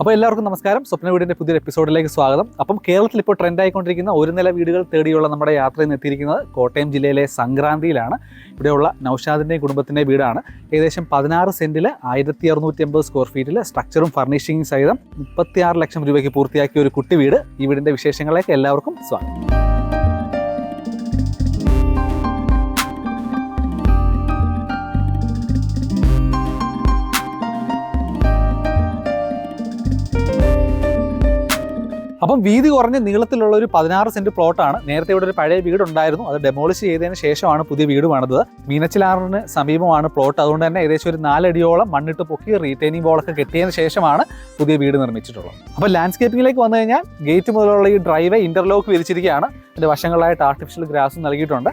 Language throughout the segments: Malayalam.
അപ്പോൾ എല്ലാവർക്കും നമസ്കാരം. സ്വപ്ന വീടിന്റെ പുതിയൊരു എപ്പിസോഡിലേക്ക് സ്വാഗതം. അപ്പം കേരളത്തിൽ ഇപ്പോൾ ട്രെൻഡ് ആയിക്കൊണ്ടിരിക്കുന്ന ഒരു നില വീടുകൾ തേടിയുള്ള നമ്മുടെ യാത്ര എത്തിയിരിക്കുന്നത് കോട്ടയം ജില്ലയിലെ സംക്രാന്തിയിലാണ്. ഇവിടെയുള്ള നൌഷാദിന്റെയും കുടുംബത്തിന്റെയും വീടാണ്. ഏകദേശം പതിനാറ് സെന്റിൽ ആയിരത്തി അറുന്നൂറ്റി അമ്പത് സ്ക്വയർ ഫീറ്റിൽ സ്ട്രക്ചറും ഫർണിഷിംഗും സഹിതം മുപ്പത്തിയാറ് ലക്ഷം രൂപയ്ക്ക് പൂർത്തിയാക്കിയ ഒരു കുട്ടി വീട്. ഈ വീടിന്റെ വിശേഷങ്ങളിലേക്ക് എല്ലാവർക്കും സ്വാഗതം. അപ്പം വീതി കുറഞ്ഞ നീളത്തിലുള്ള ഒരു പതിനാറ് സെന്റ് പ്ലോട്ടാണ് നേരത്തെ ഇവിടെ ഒരു പഴയ വീട് ഉണ്ടായിരുന്നു അത് ഡെമോളിഷ് ചെയ്തതിന് ശേഷമാണ് പുതിയ വീട് പണിതത്. മീനച്ചിലാറിന് സമീപമാണ് പ്ലോട്ട് അതുകൊണ്ട് തന്നെ ഏകദേശം ഒരു നാലടിയോളം മണ്ണിട്ട് പൊക്കി റീറ്റൈനിങ് ബോളൊക്കെ കെട്ടിയതിന് ശേഷമാണ് പുതിയ വീട് നിർമ്മിച്ചിട്ടുള്ളത്. അപ്പോൾ ലാൻഡ്സ്കേപ്പിംഗിലേക്ക് വന്നു കഴിഞ്ഞാൽ ഗേറ്റ് മുതലുള്ള ഈ ഡ്രൈവേ ഇന്റർലോക്ക് വിരിച്ചിരിക്കുകയാണ്. അതിന്റെ വശങ്ങളായിട്ട് ആർട്ടിഫിഷ്യൽ ഗ്രാസും നൽകിയിട്ടുണ്ട്.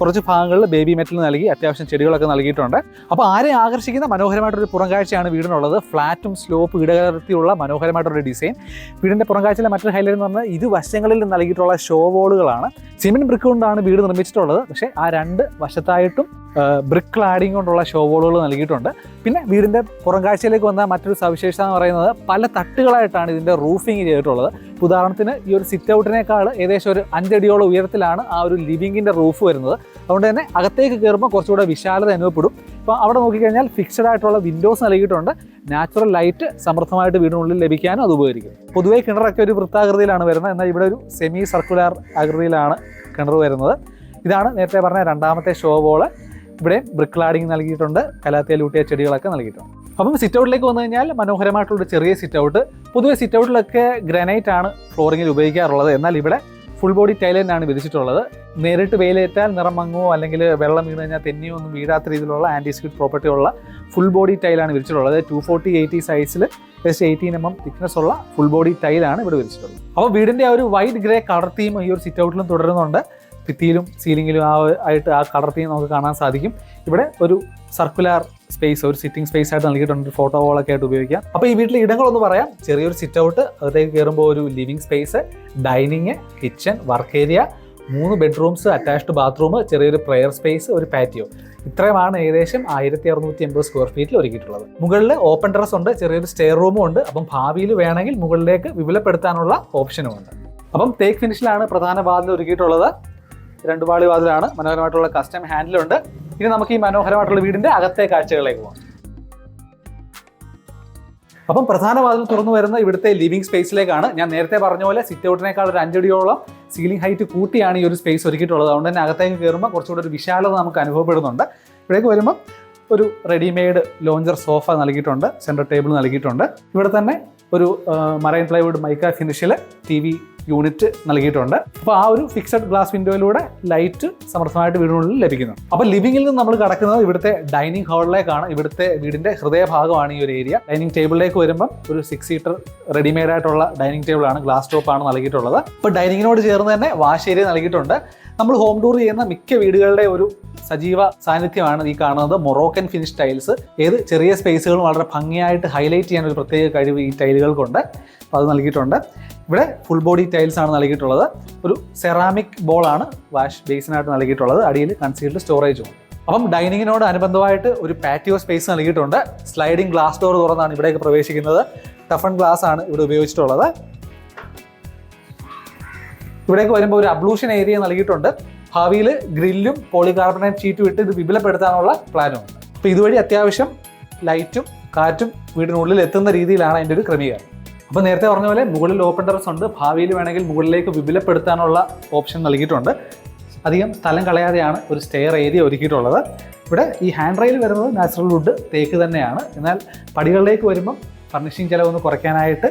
കുറച്ച് ഭാഗങ്ങളിൽ ബേബി മെറ്റൽ നൽകി അത്യാവശ്യം ചെടികളൊക്കെ നൽകിയിട്ടുണ്ട്. അപ്പോൾ ആരെ ആകർഷിക്കുന്ന മനോഹരമായിട്ടൊരു പുറംകാഴ്ചയാണ് വീടിനുള്ളത്? ഫ്ലാറ്റും സ്ലോപ്പ് ഇടകലർത്തിയുള്ള മനോഹരമായിട്ടൊരു ഡിസൈൻ വീടിന്റെ പുറംകാഴ്ചയിലെ മറ്റൊരു ഹൈലൈറ്റ് എന്ന് പറഞ്ഞാൽ ഇത് ഇരുവശങ്ങളിൽ നൽകിയിട്ടുള്ള ഷോ വോളുകളാണ് സിമെന്റ് ബ്രിക്ക് കൊണ്ടാണ് വീട് നിർമ്മിച്ചിട്ടുള്ളത്. പക്ഷേ ആ രണ്ട് വശത്തായിട്ടും ബ്രിക്ക് ക്ലാഡിംഗ് കൊണ്ടുള്ള ഷോ വോളുകൾ നൽകിയിട്ടുണ്ട്. പിന്നെ വീടിന്റെ പുറംകാഴ്ചയിലേക്ക് വന്ന മറ്റൊരു സവിശേഷത എന്ന് പറയുന്നത് പല തട്ടുകളായിട്ടാണ് ഇതിന്റെ റൂഫിംഗ് ചെയ്തിട്ടുള്ളത്. ഉദാഹരണത്തിന് ഈ ഒരു സിറ്റ് ഔട്ടിനേക്കാൾ ഏകദേശം ഒരു അഞ്ചടിയോളം ഉയരത്തിലാണ് ആ ഒരു ലിവിങ്ങിന്റെ റൂഫ് വരുന്നത്. അതുകൊണ്ട് തന്നെ അകത്തേക്ക് കയറുമ്പോൾ കുറച്ചുകൂടെ വിശാലത അനുഭവപ്പെടും. അപ്പോൾ അവിടെ നോക്കിക്കഴിഞ്ഞാൽ ഫിക്സഡ് ആയിട്ടുള്ള വിൻഡോസ് നൽകിയിട്ടുണ്ട്. നാച്ചുറൽ ലൈറ്റ് സമൃദ്ധമായിട്ട് വീടിനുള്ളിൽ ലഭിക്കാനും അത് ഉപകരിക്കും. പൊതുവേ കിണറൊക്കെ ഒരു വൃത്താകൃതിയിലാണ് വരുന്നത്. എന്നാൽ ഇവിടെ ഒരു സെമി സർക്കുലർ ആകൃതിയിലാണ് കിണർ വരുന്നത്. ഇതാണ് നേരത്തെ പറഞ്ഞ രണ്ടാമത്തെ ഷോ ബോൾ ഇവിടെ ബ്രിക്ക് ലാഡിങ് നൽകിയിട്ടുണ്ട് കലാത്തിയലൂട്ടിയ ചെടികളൊക്കെ നൽകിയിട്ടുണ്ട്. അപ്പം സിറ്റ് ഔട്ടിലേക്ക് വന്നു കഴിഞ്ഞാൽ മനോഹരമായിട്ടുള്ള ചെറിയ സിറ്റ് ഔട്ട് പൊതുവെ സിറ്റ് ഔട്ടിലൊക്കെ ഗ്രാനൈറ്റ് ആണ് ഫ്ലോറിങ്ങിൽ ഉപയോഗിക്കാറുള്ളത്. എന്നാൽ ഇവിടെ ഫുൾ ബോഡി ടൈൽ വിധിച്ചിട്ടുള്ളത് നേരിട്ട് വെയിലേറ്റാൽ നിറം മങ്ങുമോ അല്ലെങ്കിൽ വെള്ളം വീണ് കഴിഞ്ഞാൽ തെന്നിയോ ഒന്നും വീഴാത്ത രീതിയിലുള്ള ആന്റി സ്കിഡ് പ്രോപ്പർട്ടി ഉള്ള ഫുൾ ബോഡി ടൈലാണ് വിരിച്ചിട്ടുള്ളത്. ടു ഫോർട്ടി എയ്റ്റി സൈസിൽ just eighteen M M thickness ഉള്ള ഫുൾ ബോഡി ടൈലാണ് ഇവിടെ വിരിച്ചിട്ടുള്ളത്. അപ്പോൾ വീടിന്റെ ആ ഒരു വൈറ്റ് ഗ്രേ കളർ തീം ഈ ഒരു സിറ്റ് ഔട്ടിലും തുടരുന്നുണ്ട്. ഭിത്തിയിലും സീലിംഗിലും ആ ആയിട്ട് ആ കളർ തീം നമുക്ക് കാണാൻ സാധിക്കും. ഇവിടെ ഒരു സർക്കുലാർ സ്പേസ് ഒരു സിറ്റിംഗ് സ്പേസ് ആയിട്ട് നൽകിയിട്ടുണ്ട്. ഫോട്ടോ വോളൊക്കെ ആയിട്ട് ഉപയോഗിക്കാം. അപ്പോൾ ഈ വീട്ടിലെ ഇടങ്ങളൊന്ന് പറയാം. ചെറിയൊരു സിറ്റ് ഔട്ട് അകത്തേക്ക് കയറുമ്പോൾ ഒരു living space dining kitchen work area മൂന്ന് ബെഡ്റൂംസ് അറ്റാച്ച്ഡ് ബാത്റൂം ചെറിയൊരു പ്രെയർ സ്പേസ് ഒരു പാറ്റിയോ ഇത്രയുമാണ് ഏകദേശം ആയിരത്തി അറുന്നൂറ്റി എൺപത് സ്ക്വയർ ഫീറ്റിൽ ഒരുക്കിയിട്ടുള്ളത്. മുകളിൽ ഓപ്പൺ ടെറസ് ഉണ്ട് ചെറിയൊരു സ്റ്റെയർ റൂമും ഉണ്ട്. അപ്പം ഭാവിയിൽ വേണമെങ്കിൽ മുകളിലേക്ക് വിപുലപ്പെടുത്താനുള്ള ഓപ്ഷനും ഉണ്ട്. അപ്പം തേക്ക് ഫിനിഷിലാണ് പ്രധാന വാതിൽ ഒരുക്കിയിട്ടുള്ളത്. രണ്ട് പാളി വാതിലാണ് മനോഹരമായിട്ടുള്ള കസ്റ്റം ഹാൻഡിലുണ്ട് ഇനി നമുക്ക് ഈ മനോഹരമായിട്ടുള്ള വീടിന്റെ അകത്തെ കാഴ്ചകളിലേക്ക് പോകാം. അപ്പം പ്രധാന വാതിൽ തുറന്നു വരുന്ന ഇവിടുത്തെ ലിവിംഗ് സ്പേസിലേക്കാണ് ഞാൻ നേരത്തെ പറഞ്ഞ പോലെ സിറ്റ് ഔട്ടിനേക്കാൾ ഒരു അഞ്ചടിയോളം സീലിംഗ് ഹൈറ്റ് കൂട്ടിയാണ് ഈ ഒരു സ്പേസ് ഒരുക്കിയിട്ടുള്ളത്. അതുകൊണ്ട് തന്നെ അകത്തേക്ക് കയറുമ്പോൾ കുറച്ചുകൂടി ഒരു വിശാലത നമുക്ക് അനുഭവപ്പെടുന്നുണ്ട്. ഇവിടേക്ക് വരുമ്പോൾ ഒരു റെഡിമെയ്ഡ് ലോഞ്ചർ സോഫ നൽകിയിട്ടുണ്ട് സെന്റർ ടേബിൾ നൽകിയിട്ടുണ്ട്. ഇവിടെ തന്നെ ഒരു മറൈൻ പ്ലൈവുഡ് മൈക്ക ഫിനിഷിൽ ടി വി യൂണിറ്റ് നൽകിയിട്ടുണ്ട്. അപ്പോൾ ആ ഒരു ഫിക്സഡ് ഗ്ലാസ് വിൻഡോയിലൂടെ ലൈറ്റ് സമർത്ഥമായിട്ട് വീടിനുള്ളിൽ ലഭിക്കുന്നു. അപ്പോൾ ലിവിംഗിൽ നിന്ന് നമ്മൾ കിടക്കുന്നത് ഇവിടുത്തെ ഡൈനിങ് ഹാളിലേക്കാണ് ഇവിടുത്തെ വീടിന്റെ ഹൃദയഭാഗമാണ് ഈ ഒരു ഏരിയ ഡൈനിങ് ടേബിളിലേക്ക് വരുമ്പം ഒരു സിക്സ് സീറ്റർ റെഡിമെയ്ഡ് ആയിട്ടുള്ള ഡൈനിങ് ടേബിളാണ് ഗ്ലാസ് ടോപ്പാണ് നൽകിയിട്ടുള്ളത്. അപ്പോൾ ഡൈനിങ്ങിനോട് ചേർന്ന് തന്നെ വാഷ് ഏരിയ നൽകിയിട്ടുണ്ട്. നമ്മൾ ഹോം ടൂർ ചെയ്യുന്ന മിക്ക വീടുകളുടെ ഒരു സജീവ സാന്നിധ്യമാണ് ഈ കാണുന്നത്. മൊറോക്കൻ ഫിനിഷ് ടൈൽസ് ഏത് ചെറിയ സ്പേസുകളും വളരെ ഭംഗിയായിട്ട് ഹൈലൈറ്റ് ചെയ്യാൻ ഒരു പ്രത്യേക കഴിവ് ഈ ടൈലുകൾക്കുണ്ട് അപ്പോൾ അത് നൽകിയിട്ടുണ്ട്. ഇവിടെ ഫുൾ ബോഡി ടൈൽസ് ആണ് നൽകിയിട്ടുള്ളത്. ഒരു സെറാമിക് ബോളാണ് വാഷ് ബേസിനായിട്ട് നൽകിയിട്ടുള്ളത്. അടിയിൽ കൺസീൽഡ് സ്റ്റോറേജും അപ്പം ഡൈനിങ്ങിനോട് അനുബന്ധമായിട്ട് ഒരു പാറ്റിയോ സ്പേസ് നൽകിയിട്ടുണ്ട്. സ്ലൈഡിംഗ് ഗ്ലാസ് ഡോർ തുറന്നാണ് ഇവിടേക്ക് പ്രവേശിക്കുന്നത്. ടഫൺ ഗ്ലാസ് ആണ് ഇവിടെ ഉപയോഗിച്ചിട്ടുള്ളത്. ഇവിടേക്ക് വരുമ്പോൾ ഒരു അബ്ലൂഷൻ ഏരിയ നൽകിയിട്ടുണ്ട്. ഭാവിയിൽ ഗ്രില്ലും പോളികാർബണേറ്റ് ഷീറ്റും ഇട്ട് ഇത് വിപുലപ്പെടുത്താനുള്ള പ്ലാനും. ഉണ്ട് അപ്പോൾ ഇതുവഴി അത്യാവശ്യം ലൈറ്റും കാറ്റും വീടിനുള്ളിൽ എത്തുന്ന രീതിയിലാണ് അതിന്റെ ഒരു ക്രമീകരണം. അപ്പോൾ നേരത്തെ പറഞ്ഞ പോലെ മുകളിൽ ഓപ്പൺ ടെറസ് ഉണ്ട്. ഭാവിയിൽ വേണമെങ്കിൽ മുകളിലേക്ക് വിപുലപ്പെടുത്താനുള്ള ഓപ്ഷൻ നൽകിയിട്ടുണ്ട്. അധികം സ്ഥലം കളയാതെയാണ് ഒരു സ്റ്റെയർ ഏരിയ ഒരുക്കിയിട്ടുള്ളത്. ഇവിടെ ഈ ഹാൻഡ് റെയിൽ വരുന്നത് നാച്ചുറൽ വുഡ് തേക്ക് തന്നെയാണ്. എന്നാൽ പടികളിലേക്ക് വരുമ്പം ഫർണിഷിങ് ചിലവൊന്ന് കുറയ്ക്കാനായിട്ട്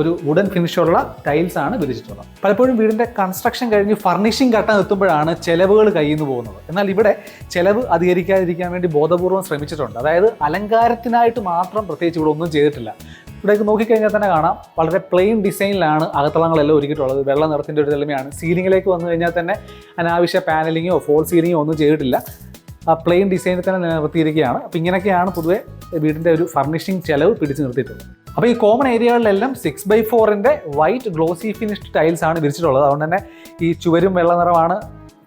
ഒരു വുഡൻ ഫിനിഷുള്ള ടൈൽസ് ആണ് വിരിച്ചിട്ടുള്ളത്. പലപ്പോഴും വീടിന്റെ കൺസ്ട്രക്ഷൻ കഴിഞ്ഞ് ഫർണിഷിംഗ് ഘട്ടം എത്തുമ്പോഴാണ് ചിലവുകൾ കയ്യിൽ പോകുന്നത്. എന്നാൽ ഇവിടെ ചിലവ് അധികരിക്കാതിരിക്കാൻ വേണ്ടി ബോധപൂർവം ശ്രമിച്ചിട്ടുണ്ട്. അതായത് അലങ്കാരത്തിനായിട്ട് മാത്രം പ്രത്യേകിച്ച് ഇവിടെ ഒന്നും ചെയ്തിട്ടില്ല. ഇവിടേക്ക് നോക്കിക്കഴിഞ്ഞാൽ തന്നെ കാണാം വളരെ പ്ലെയിൻ ഡിസൈനിലാണ് അകത്തളങ്ങളെല്ലാം ഒരുക്കിയിട്ടുള്ളത്. വെള്ള നിറത്തിന്റെ ഒരു തെളിമയാണ്. സീലിങ്ങിലേക്ക് വന്നു കഴിഞ്ഞാൽ തന്നെ അനാവശ്യ പാനലിങ്ങോ ഫോൾ സീലിങ്ങോ ഒന്നും ചെയ്തിട്ടില്ല. പ്ലെയിൻ ഡിസൈനിൽ തന്നെ നിലനിർത്തിയിരിക്കുകയാണ്. അപ്പോൾ ഇങ്ങനെയൊക്കെയാണ് പൊതുവെ വീടിന്റെ ഒരു ഫർണിഷിംഗ് ചെലവ് പിടിച്ചു നിർത്തിയിട്ടുള്ളത്. അപ്പോൾ ഈ കോമൺ ഏരിയകളിലെല്ലാം സിക്സ് ബൈ ഫോറിന്റെ വൈറ്റ് ഗ്ലോസി ഫിനിഷ്ഡ് ടൈൽസ് ആണ് വിരിച്ചിട്ടുള്ളത്. അതുകൊണ്ട് തന്നെ ഈ ചുവരും വെള്ള നിറമാണ്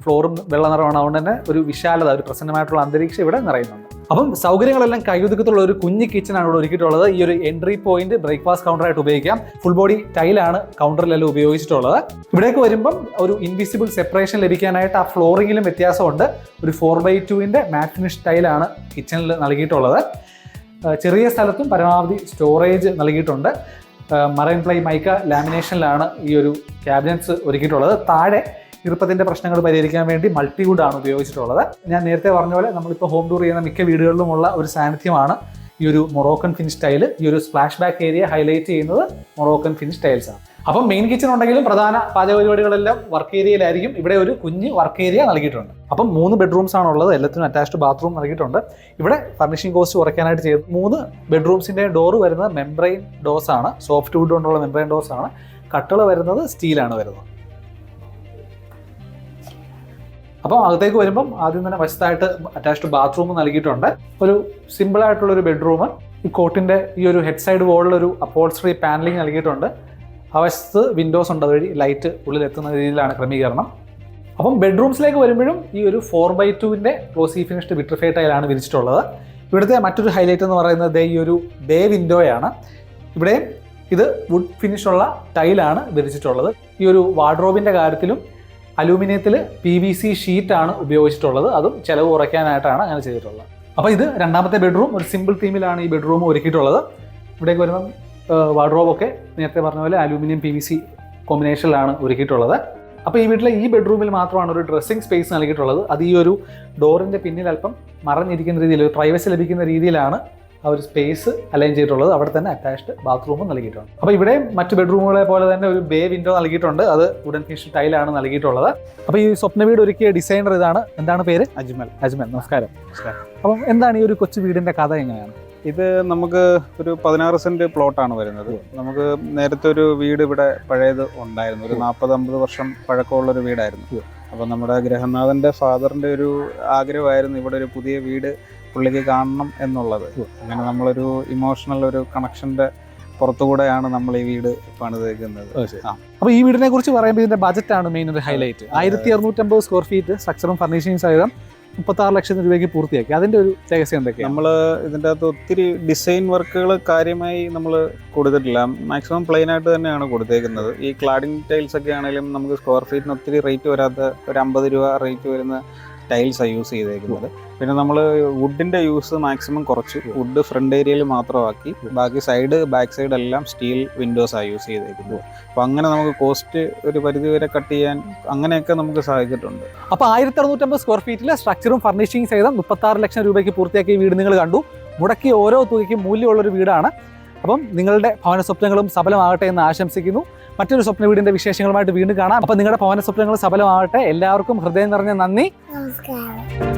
ഫ്ലോറും വെള്ള നിറമാണ്. അതുകൊണ്ട് തന്നെ ഒരു വിശാലത ഒരു പ്രസന്നമായിട്ടുള്ള അന്തരീക്ഷം ഇവിടെ നിറയുന്നുണ്ട്. അപ്പം സൗകര്യങ്ങളെല്ലാം കൈയൊതുക്കത്തുള്ള ഒരു കുഞ്ഞ് ആണ് ഇവിടെ ഒരുക്കിയിട്ടുള്ളത്. ഈ ഒരു എൻട്രി പോയിന്റ് ബ്രേക്ക്ഫാസ്റ്റ് കൗണ്ടറായിട്ട് ഉപയോഗിക്കാം. ഫുൾ ബോഡി ടൈലാണ് കൗണ്ടറിലെല്ലാം ഉപയോഗിച്ചിട്ടുള്ളത്. ഇവിടേക്ക് വരുമ്പം ഒരു ഇൻവിസിബിൾ സെപ്പറേഷൻ ലഭിക്കാനായിട്ട് ആ ഫ്ലോറിങ്ങിലും വ്യത്യാസമുണ്ട്. ഒരു ഫോർ ബൈ ടുവിന്റെ മാറ്റ് ഫിനിഷ് ടൈലാണ് കിച്ചണിൽ നൽകിയിട്ടുള്ളത്. ചെറിയ സ്ഥലത്തും പരമാവധി സ്റ്റോറേജ് നൽകിയിട്ടുണ്ട്. മറൈൻ പ്ലൈ മൈക്ക ലാമിനേഷനിലാണ് ഈ ഒരു ക്യാബിനറ്റ്സ് ഒരുക്കിയിട്ടുള്ളത്. താഴെ ഈർപ്പത്തിന്റെ പ്രശ്നങ്ങൾ പരിഹരിക്കാൻ വേണ്ടി മൾട്ടിവുഡ് ആണ് ഉപയോഗിച്ചിട്ടുള്ളത്. ഞാൻ നേരത്തെ പറഞ്ഞ പോലെ നമ്മളിപ്പോൾ ഹോം ടൂർ ചെയ്യുന്ന മിക്ക വീടുകളിലുമുള്ള ഒരു സാന്നിധ്യമാണ് ഈ ഒരു മൊറോക്കൻ ഫിനിഷ് സ്റ്റൈൽ ഈ ഒരു സ്പ്ലാഷ് ബാക്ക് ഏരിയ ഹൈലൈറ്റ് ചെയ്യുന്നത് മൊറോക്കൻ ഫിനിഷ് ടൈൽസ് ആണ്. അപ്പം മെയിൻ കിച്ചൺ ഉണ്ടെങ്കിലും പ്രധാന പാചക പരിപാടികളെല്ലാം വർക്ക് ഏരിയയിലായിരിക്കും ഇവിടെ ഒരു കുഞ്ഞ് വർക്ക് ഏരിയ നൽകിയിട്ടുണ്ട്. അപ്പം മൂന്ന് ബെഡ്റൂംസ് ആണുള്ളത് എല്ലാത്തിനും അറ്റാച്ച്ഡ് ബാത്റൂം നൽകിയിട്ടുണ്ട്. ഇവിടെ ഫർണിഷിംഗ് കോസ്റ്റ് കുറയ്ക്കാനായിട്ട് ചെയ്ത് മൂന്ന് ബെഡ്റൂംസിന്റെ ഡോർ വരുന്നത് മെംബ്രെയിൻ ഡോസ് ആണ് സോഫ്റ്റ് വുഡ് കൊണ്ടുള്ള മെംബ്രെയിൻ ഡോസ് ആണ്. കട്ടിള വരുന്നത് സ്റ്റീലാണ് വരുന്നത്. അപ്പോൾ അകത്തേക്ക് വരുമ്പം ആദ്യം തന്നെ വശത്തായിട്ട് അറ്റാച്ച്ഡ് ബാത്റൂം നൽകിയിട്ടുണ്ട്. ഒരു സിമ്പിൾ ആയിട്ടുള്ള ഒരു ബെഡ്റൂം ഈ കോട്ടിന്റെ ഈ ഒരു ഹെഡ് സൈഡ് വോളിൽ ഒരു അപ്പോൾസ്ട്രി പാനലിംഗ് നൽകിയിട്ടുണ്ട്. ആ വശത്ത് വിൻഡോസ് ഉണ്ട്. അതുവഴി ലൈറ്റ് ഉള്ളിൽ എത്തുന്ന രീതിയിലാണ് ക്രമീകരണം. അപ്പം ബെഡ്റൂംസിലേക്ക് വരുമ്പോഴും ഈ ഒരു ഫോർ ബൈ ടുവിന്റെ ക്ലോസി ഫിനിഷ്ഡ് വിട്രിഫൈ ടൈലാണ് വിരിച്ചിട്ടുള്ളത്. ഇവിടുത്തെ മറ്റൊരു ഹൈലൈറ്റ് എന്ന് പറയുന്നത് ഈ ഒരു ബേ വിൻഡോയാണ് ഇവിടെ ഇത് വുഡ് ഫിനിഷുള്ള ടൈലാണ് വിരിച്ചിട്ടുള്ളത്. ഈ ഒരു വാർഡ്രോബിന്റെ കാര്യത്തിലും അലൂമിനിയത്തിൽ പി വി സി ഷീറ്റാണ് ഉപയോഗിച്ചിട്ടുള്ളത്. അതും ചിലവ് കുറയ്ക്കാനായിട്ടാണ് അങ്ങനെ ചെയ്തിട്ടുള്ളത്. അപ്പോൾ ഇത് രണ്ടാമത്തെ ബെഡ്റൂം ഒരു സിമ്പിൾ തീമിലാണ് ഈ ബെഡ്റൂം ഒരുക്കിയിട്ടുള്ളത്. ഇവിടേക്ക് വരുമ്പം വാർഡ്രോബൊക്കെ നേരത്തെ പറഞ്ഞ പോലെ അലൂമിനിയം പി വി സി കോമ്പിനേഷനിലാണ് ഒരുക്കിയിട്ടുള്ളത്. അപ്പോൾ ഈ വീട്ടിലെ ഈ ബെഡ്റൂമിൽ മാത്രമാണ് ഒരു ഡ്രസ്സിംഗ് സ്പേസ് നൽകിയിട്ടുള്ളത്. അത് ഈ ഒരു ഡോറിന്റെ പിന്നിൽ അല്പം മറഞ്ഞിരിക്കുന്ന രീതിയിൽ പ്രൈവസി ലഭിക്കുന്ന രീതിയിലാണ് ആ ഒരു സ്പേസ് അലൈൻ ചെയ്തിട്ടുള്ളത് അവിടെ തന്നെ അറ്റാച്ച്ഡ് ബാത്റൂമും നൽകിയിട്ടുണ്ട്. അപ്പോൾ ഇവിടെ മറ്റ് ബെഡ്റൂമുകളെ പോലെ തന്നെ ഒരു ബേ വിൻഡോ നൽകിയിട്ടുണ്ട്. അത് വുഡൻ ഫിഷ് ടൈലാണ് നൽകിയിട്ടുള്ളത്. അപ്പോൾ ഈ സ്വപ്ന വീട് ഒരുക്കിയ ഡിസൈനർ ഇതാണ്. എന്താണ് പേര്? അജ്മൽ. അജ്മൽ. നമസ്കാരം. നമസ്കാരം. അപ്പം എന്താണ് ഈ ഒരു കൊച്ചു വീടിന്റെ കഥ എങ്ങനെയാണ്? ഇത് നമുക്ക് ഒരു പതിനാറ് സെന്റ് പ്ലോട്ടാണ് വരുന്നത്. നമുക്ക് നേരത്തെ ഒരു വീട് ഇവിടെ പഴയത് ഉണ്ടായിരുന്നു. ഒരു നാൽപ്പത് അമ്പത് വർഷം പഴക്കമുള്ള ഒരു വീടായിരുന്നു. അപ്പോൾ നമ്മുടെ ഗ്രഹനാഥന്റെ ഫാദറിന്റെ ഒരു ആഗ്രഹമായിരുന്നു ഇവിടെ ഒരു പുതിയ വീട് പുള്ളിക്ക് കാണണം എന്നുള്ളത്. അങ്ങനെ നമ്മളൊരു ഇമോഷണൽ ഒരു കണക്ഷന്റെ പുറത്തുകൂടെയാണ് നമ്മൾ ഈ വീട് പണിതേക്കുന്നത്. അപ്പോൾ അപ്പൊ ഈ വീടിനെ കുറിച്ച് പറയുമ്പോൾ ഇതിന്റെ ബജറ്റ് ആണ് മെയിൻ ഒരു ഹൈലൈറ്റ് ആയിരത്തി അറുന്നൂറ്റമ്പത് സ്ക്വയർ ഫീറ്റ് സ്ട്രക്ചറും ഫർണിഷിംഗ് സഹിതം മുപ്പത്തി ആറ് ലക്ഷം രൂപയ്ക്ക് പൂർത്തിയാക്കി. അതിന്റെ ഒരു രഹസ്യം എന്തൊക്കെയാണ്? നമ്മൾ ഇതിന്റെ അകത്ത് ഒത്തിരി ഡിസൈൻ വർക്കുകൾ കാര്യമായി നമ്മൾ കൊടുത്തിട്ടില്ല. മാക്സിമം പ്ലെയിൻ ആയിട്ട് തന്നെയാണ് കൊടുത്തേക്കുന്നത്. ഈ ക്ലാഡിംഗ് ടൈൽസ് ഒക്കെ ആണെങ്കിലും നമുക്ക് സ്ക്വയർ ഫീറ്റിന് ഒത്തിരി റേറ്റ് വരാത്ത ഒരു അമ്പത് രൂപ റേറ്റ് വരുന്ന ടൈൽസാണ് യൂസ് ചെയ്തേക്കുന്നത്. പിന്നെ നമ്മൾ വുഡിന്റെ യൂസ് മാക്സിമം കുറച്ച് വുഡ് ഫ്രണ്ട് ഏരിയയിൽ മാത്രമാക്കി ബാക്കി സൈഡ് ബാക്ക് സൈഡ് എല്ലാം സ്റ്റീൽ വിൻഡോസ് ആണ് യൂസ് ചെയ്തേക്കുന്നത്. അപ്പോൾ അങ്ങനെ നമുക്ക് കോസ്റ്റ് ഒരു പരിധി വരെ കട്ട് ചെയ്യാൻ അങ്ങനെയൊക്കെ നമുക്ക് സാധിച്ചിട്ടുണ്ട്. അപ്പോൾ ആയിരത്തി അറുന്നൂറ്റമ്പത് സ്ക്വയർ ഫീറ്റിലെ സ്ട്രക്ചറും ഫർണിഷിംഗ് സഹിതം മുപ്പത്താറ് ലക്ഷം രൂപയ്ക്ക് പൂർത്തിയാക്കിയ വീട് നിങ്ങൾ കണ്ടു. മുടക്കിയ ഓരോ തുകയ്ക്കും മൂല്യമുള്ളൊരു വീടാണ്. അപ്പം നിങ്ങളുടെ ഭവന സ്വപ്നങ്ങളും സഫലമാകട്ടെ എന്ന് ആശംസിക്കുന്നു. മറ്റൊരു സ്വപ്ന വീടിന്റെ വിശേഷങ്ങളുമായിട്ട് വീണ്ടും കാണാം. അപ്പം നിങ്ങളുടെ ഭവന സ്വപ്നങ്ങൾ സഫലമാകട്ടെ. എല്ലാവർക്കും ഹൃദയം നിറഞ്ഞ നന്ദി. നമസ്കാരം.